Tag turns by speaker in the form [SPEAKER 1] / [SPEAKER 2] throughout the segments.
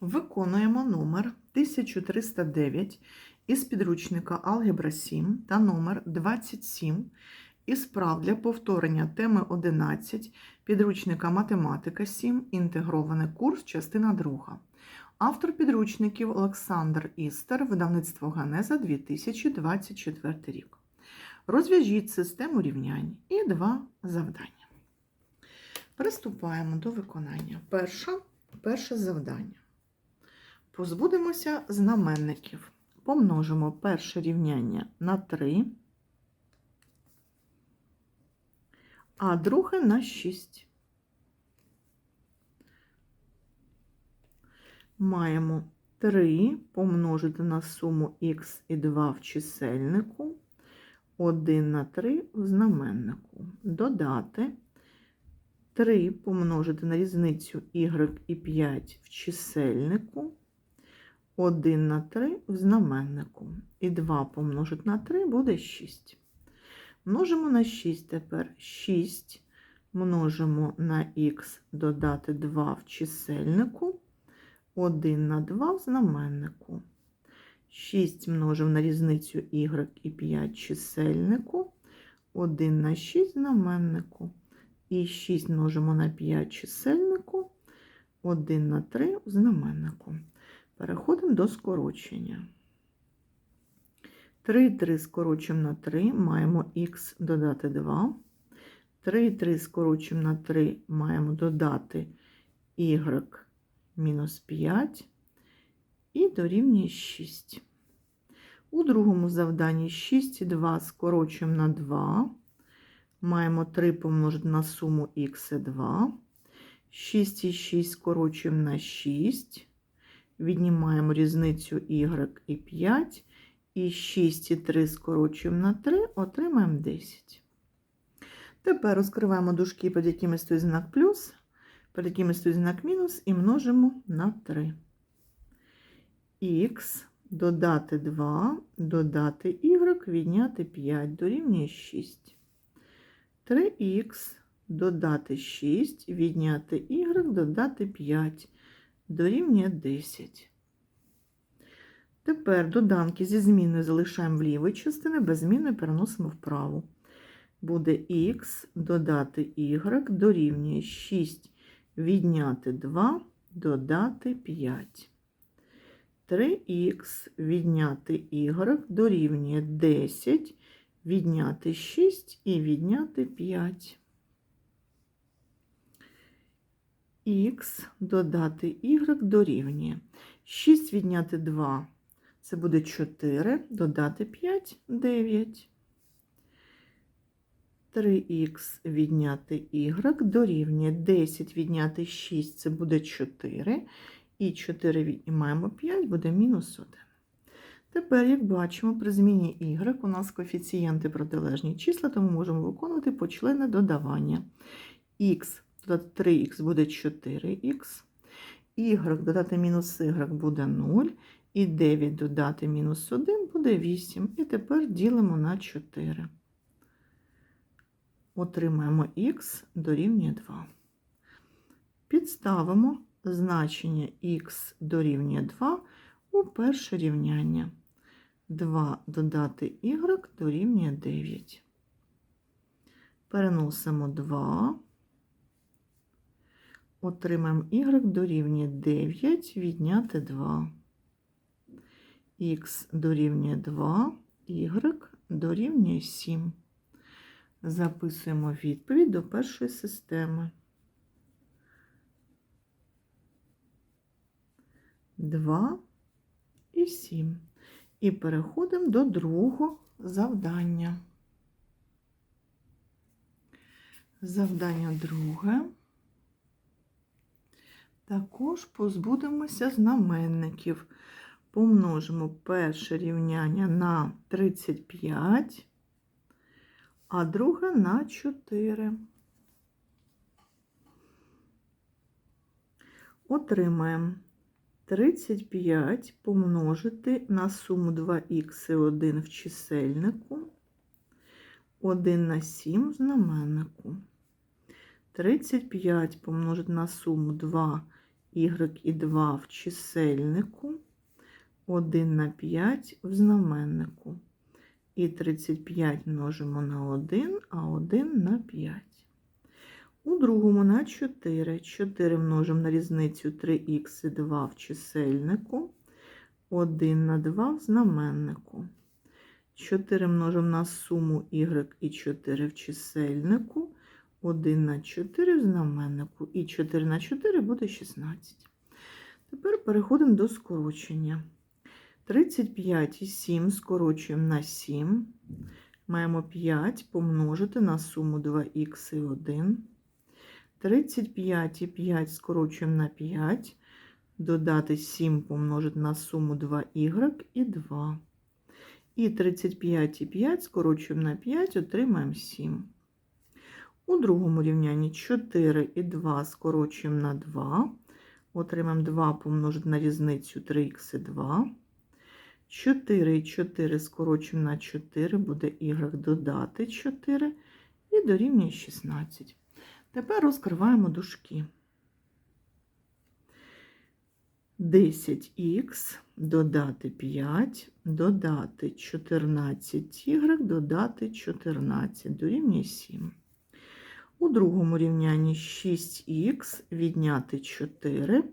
[SPEAKER 1] Виконуємо номер 1309 із підручника Алгебра 7 та номер 27 із прав для повторення теми 11 підручника Математика 7, інтегрований курс, частина 2. Автор підручників Олександр Істер, видавництво Ганеза 2024 рік. Розв'яжіть систему рівнянь і два завдання. Приступаємо до виконання. Перше, перше завдання. Позбудемося знаменників. Помножимо перше рівняння на 3, а друге на 6. Маємо 3 помножити на суму х і 2 в чисельнику, 1 на 3 в знаменнику. Додати 3 помножити на різницю y і 5 в чисельнику. 1 на 3 в знаменнику. І 2 помножити на 3 буде 6. Множимо на 6 тепер 6 множимо на х додати 2 в чисельнику, 1 на 2 в знаменнику. 6 множимо на різницю y і 5 чисельнику, 1 на 6 знаменнику. І 6 множимо на 5 чисельнику, 1 на 3 в знаменнику. Переходимо до скорочення. 3, 3 скорочимо на 3, маємо х додати 2. 3, 3 скорочимо на 3, маємо додати y мінус 5 і дорівнює 6. У другому завданні 6 і 2 скорочуємо на 2. Маємо 3 помножити на суму х і 2. 6 і 6 скорочуємо на 6. Віднімаємо різницю y і 5. І 6 і 3 скорочуємо на 3, отримаємо 10. Тепер розкриваємо дужки, під якими стоїть знак плюс, під якими стоїть знак мінус, і множимо на 3. Х додати 2, додати y, відняти 5, дорівнює 6. 3х додати 6, відняти y, додати 5, дорівнює 10. Тепер доданки зі зміною залишаємо в лівій частині, без зміни переносимо вправу. Буде х додати y дорівнює 6 відняти 2, додати 5. 3х відняти y дорівнює 10, відняти 6 і відняти 5. Х додати y дорівнює 6 відняти 2. Це буде 4, додати 5, 9. 3х відняти y дорівнює 10 відняти 6, це буде 4. І 4 віднімаємо 5, буде мінус 1. Тепер, як бачимо, при зміні y у нас коефіцієнти протилежні числа, тому можемо виконувати почлени додавання. х додати 3х буде 4х, y додати мінус y буде 0. І 9 додати мінус 1 буде 8. І тепер ділимо на 4. Отримаємо х дорівнює 2. Підставимо значення х дорівнює 2 у перше рівняння. 2 додати y дорівнює 9. Переносимо 2. Отримаємо y дорівнює 9, відняти 2 х дорівнює 2, y дорівнює 7. Записуємо відповідь до першої системи. 2 і 7. І переходимо до другого завдання. Завдання друге. Також позбудемося знаменників помножимо перше рівняння на 35, а друге на 4. Отримаємо 35 помножити на суму 2х і 1 в чисельнику, 1 на 7 в знаменнику. 35 помножити на суму 2 і 2 в чисельнику, 1 на 5 в знаменнику. І 35 множимо на 1, а 1 на 5. У другому на 4. 4 множимо на різницю 3х і 2 в чисельнику, 1 на 2 в знаменнику. 4 множимо на суму y і 4 в чисельнику, 1 на 4 в знаменнику, і 4 на 4 буде 16. Тепер переходимо до скорочення. 35 і 7 скорочуємо на 7. Маємо 5 помножити на суму 2х і 1. 35 і 5 скорочуємо на 5. Додати 7 помножити на суму 2y і 2. І 35 і 5 скорочуємо на 5, отримаємо 7. У другому рівнянні 4 і 2 скорочуємо на 2. Отримаємо 2 помножити на різницю 3х і 2. 4 і 4 скорочуємо на 4, буде y додати 4 і дорівнює 16. Тепер розкриваємо дужки. 10х додати 5, додати 14y, додати 14, дорівнює 7. У другому рівнянні 6х відняти 4,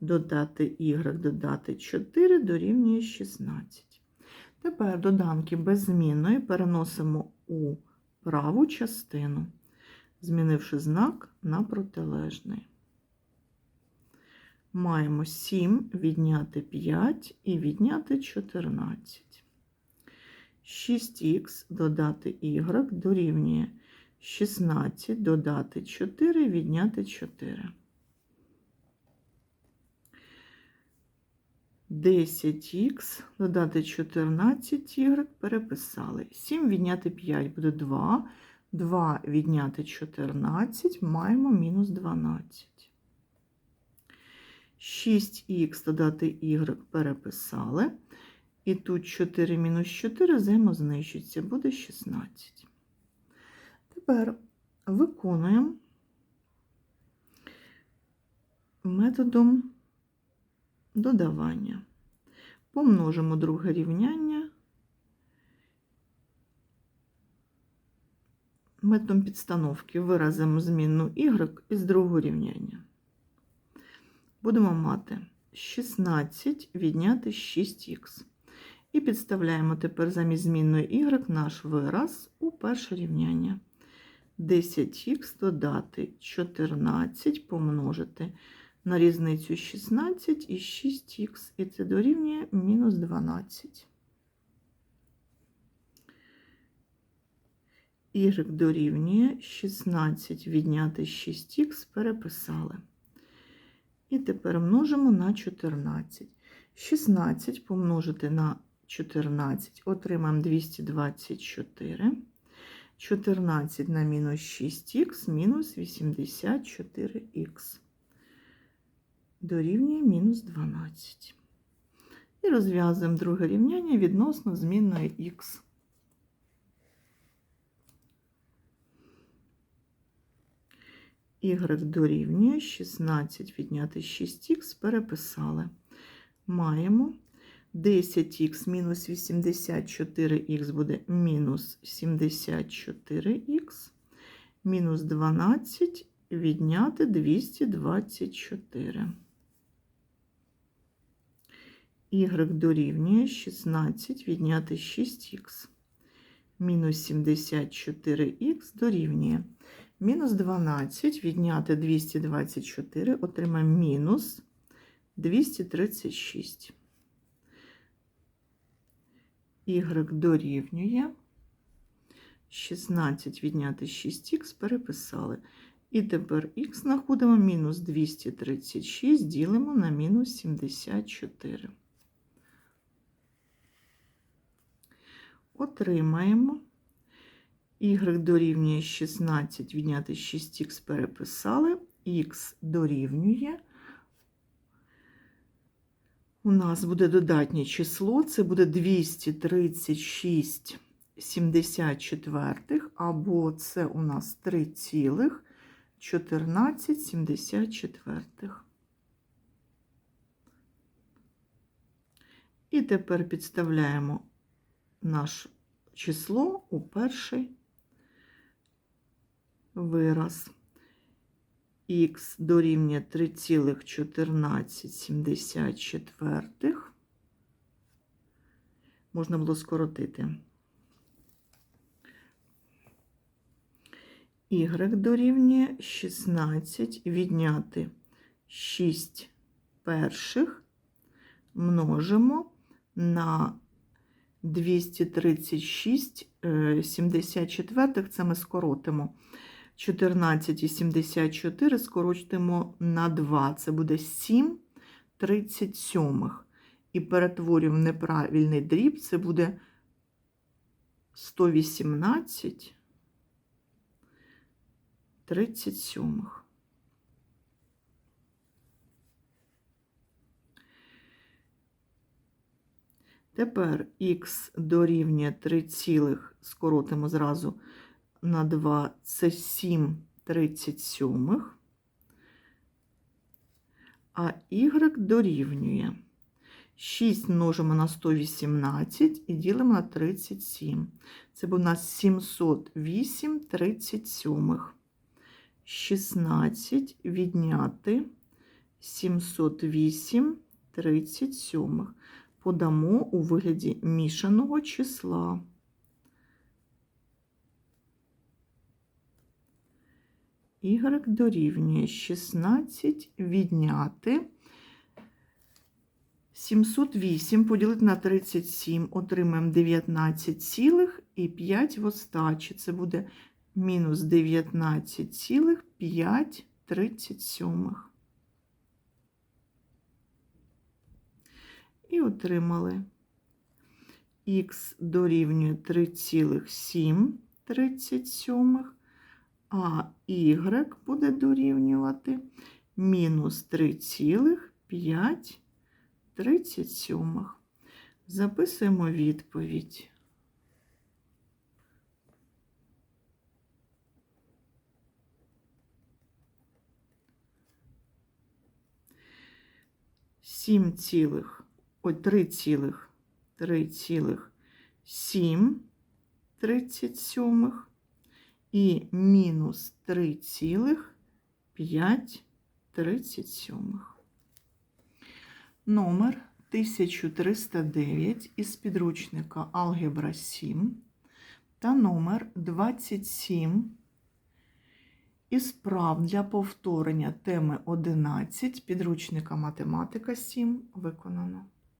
[SPEAKER 1] додати y, додати 4, дорівнює 16. Тепер доданки без змінної переносимо у праву частину, змінивши знак на протилежний. Маємо 7 відняти 5 і відняти 14. 6х додати y дорівнює 16 додати 4 відняти 4. 10х додати 14y переписали. 7 відняти 5 буде 2. 2 відняти 14 маємо мінус 12. 6х додати y переписали. І тут 4 мінус 4 взаємознищиться, буде 16. Тепер виконуємо методом додавання. Помножимо друге рівняння методом підстановки виразимо змінну y із другого рівняння. Будемо мати 16 відняти 6х. І підставляємо тепер замість змінної y наш вираз у перше рівняння. 10х додати 14 помножити на різницю 16 і 6х, і це дорівнює мінус 12. Y дорівнює 16 відняти 6х переписали. І тепер множимо на 14. 16 помножити на 14, отримаємо 224. 14 на мінус 6х мінус 84х. Дорівнює мінус 12. І розв'язуємо друге рівняння відносно змінної х. Y дорівнює 16 відняти 6х переписали. Маємо 10х мінус 84х буде мінус 74х, мінус 12 відняти 224. Y дорівнює 16 відняти 6х. Мінус 74х дорівнює. Мінус 12 відняти 224, отримаємо мінус 236. Y дорівнює 16 відняти 6х переписали. І тепер х знаходимо мінус 236, ділимо на мінус 74. Отримаємо y дорівнює 16, відняти 6х переписали, х дорівнює. У нас буде додатнє число, це буде 236,74, або це у нас 3,1474. І тепер підставляємо наше число у перший вираз. Х дорівнює 3,1474. Можна було скоротити. Y дорівнює 16 відняти 6 перших множимо на 236 е, 74, це ми скоротимо. 14,74 скоротимо на 2, це буде 7 37. І перетворюємо неправильний дріб, це буде 118 37. Тепер х дорівнює 3, цілих, скоротимо зразу на 2, це 7 37. А y дорівнює 6 множимо на 118 і ділимо на 37. Це буде у нас 708 37. 16 відняти 708 37 подамо у вигляді мішаного числа. Y дорівнює 16 відняти 708 поділити на 37, отримаємо 19,5 в остачі. Це буде мінус 19,537. І отримали х дорівнює 3,737, а y буде дорівнювати мінус 3,537. Записуємо відповідь. Сім цілих ой, 3 цілих, 3 цілих 7 37 і мінус 3 цілих 5 37. Номер 1309 із підручника Алгебра 7 та номер 27 із прав для повторення теми 11 підручника Математика 7 виконано.